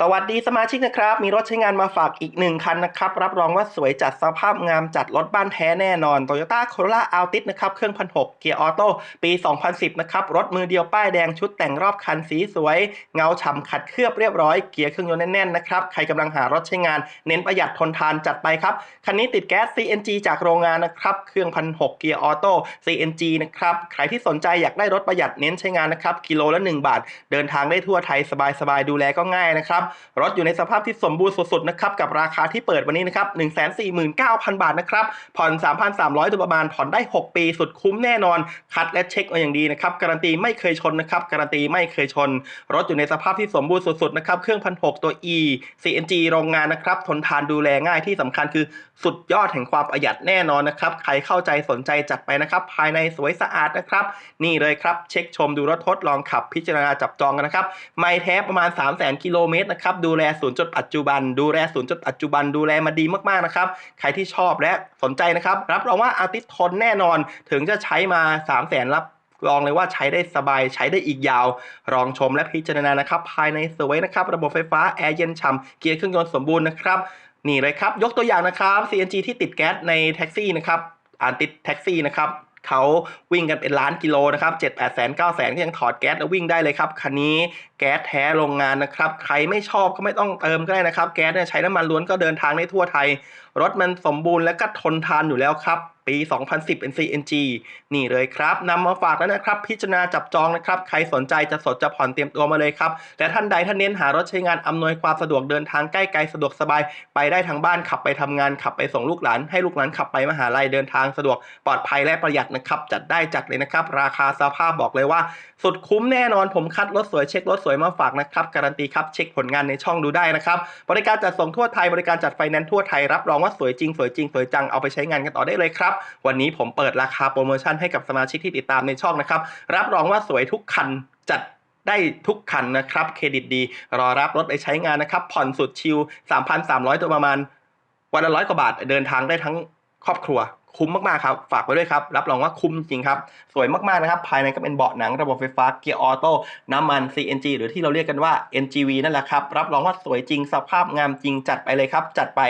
สวัสดีสมาชิกนะครับ มีรถใช้งานมาฝากอีกหนึ่งคันนะครับ รับรองว่าสวยจัดสภาพงามจัดรถบ้านแท้แน่นอน Toyota Corolla Altis นะครับ เครื่องพันหกเกียร์ออโต้ปี 2010 นะครับ รถมือเดียวป้ายแดงชุดแต่งรอบคันสีสวย เงาฉ่ำขัดเคลือบเรียบร้อย เกียร์เครื่องยนต์แน่นๆนะครับ ใครกำลังหารถใช้งาน เน้นประหยัดทนทานจัดไปครับ คันนี้ติดแก๊ส CNG จากโรงงานนะครับ เครื่องพันหกเกียร์ออโต้ CNG นะครับ ใครที่สนใจอยากได้รถประหยัดเน้นใช้งานนะครับ กิโลละ 1 บาท เดินทางได้ทั่วไทยสบายๆดูแลก็ง่ายนะครับรถอยู่ในสภาพที่สมบูรณ์สุดๆนะครับกับราคาที่เปิดวันนี้นะครับ 149,000 บาทนะครับผ่อน 3,300ตัวประมาณผ่อนได้ 6 ปีสุดคุ้มแน่นอน คัดและเช็คมาอย่างดีนะครับการันตีไม่เคยชนนะครับการันตีไม่เคยชน รถอยู่ในสภาพที่สมบูรณ์สุดๆนะครับเครื่องพันหตัว E CNG โรงงานนะครับทนทานดูแลง่ายที่สำคัญคือสุดยอดแห่งความประหยัดแน่นอนนะครับใครเข้าใจสนใจจัดไปนะครับ ภายในสวยสะอาดนะครับนี่เลยครับเช็คชมดูรถทดลองขับพิจารณาจับจองกันนะครับไม่แท้ประมาณ 3 0 0 0 0 0กิโลเมตรนะครับดูแลศูนย์จดปัจจุบัน ดูแลศูนย์จดปัจจุบันดูแลมาดีมากๆนะครับใครที่ชอบและสนใจนะครับ รับรองว่าอาร์ติสทนแน่นอนถึงจะใช้มา 3 0 0 0 0 0รับรองเลยว่าใช้ได้สบายใช้ได้อีกยาวลองชมและพิจารณานะครับ ภายในสวยนะครับ ระบบไฟฟ้า แอร์เย็นฉ่ำเกียร์เครื่องยนต์สมบูรณ์นะครับ นี่เลยครับ ยกตัวอย่างนะครับ CNG ที่ติดแก๊สในแท็กซี่นะครับอ่านติดแท็กซี่นะครับ เขาวิ่งกันเป็นล้านกิโลนะครับ7 8แสน9แสนก็ยังถอดแก๊สแล้ววิ่งได้เลยครับคันนี้แก๊สแท้โรงงานนะครับ ใครไม่ชอบก็ไม่ต้องเติมก็ได้นะครับ แก๊สเนี่ยใช้น้ำมันล้วนก็เดินทางได้ทั่วไทย รถมันสมบูรณ์และก็ทนทานอยู่แล้วครับ ปี 2010เป็น CNG นี่เลยครับนำมาฝากแล้วนะครับ พิจารณาจับจองนะครับ ใครสนใจจะสดจะผ่อนเตรียมตัวมาเลยครับ แต่ท่านใดท่านเน้นหารถใช้งานอำนวยความสะดวกเดินทางใกล้ไกลสะดวกสบาย ไปได้ทางบ้านขับไปทำงานขับไปส่งลูกหลาน ให้ลูกหลานขับไปมหาลัยเดินทางสะดวกปลอดภัยและประหยัดนะครับ จัดได้จัดเลยนะครับ ราคาสภาพบอกเลยว่า สุดคุ้มแน่นอนผมคัดรถสวยเช็ครถสวยมาฝากนะครับการันตีครับเช็คผลงานในช่องดูได้นะครับบริการจัดส่งทั่วไทยบริการจัดไฟแนนซ์ทั่วไทยรับรองว่าสวยจริงสวยจริงสวยจังเอาไปใช้งานกันต่อได้เลยครับ วันนี้ผมเปิดราคาโปรโมชั่นให้กับสมาชิกที่ติดตามในช่องนะครับ รับรองว่าสวยทุกคันจัดได้ทุกคันนะครับ เครดิตดี รอรับรถไปใช้งานนะครับ ผ่อนสุดชิล3,300 ตัวประมาณ วันละร้อยกว่าบาทเดินทางได้ทั้ง ครอบครัวคุ้มมากๆครับฝากไว้ด้วยครับ รับรองว่าคุ้มจริงครับ สวยมากๆนะครับ ภายในก็เป็นเบาะหนังระบบไฟฟ้าเกียร์ออโต้น้ำมัน CNG หรือที่เราเรียกกันว่า NGV นั่นแหละครับ รับรองว่าสวยจริงสภาพงามจริงจัดไปเลยครับ จัดไป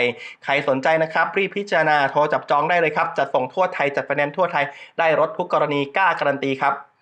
ใครสนใจนะครับ รีบพิจารณาโทรจับจองได้เลยครับจัดส่งทั่วไทยจัดไฟแนนซ์ทั่วไทยได้รถทุกกรณีกล้าการันตีครับ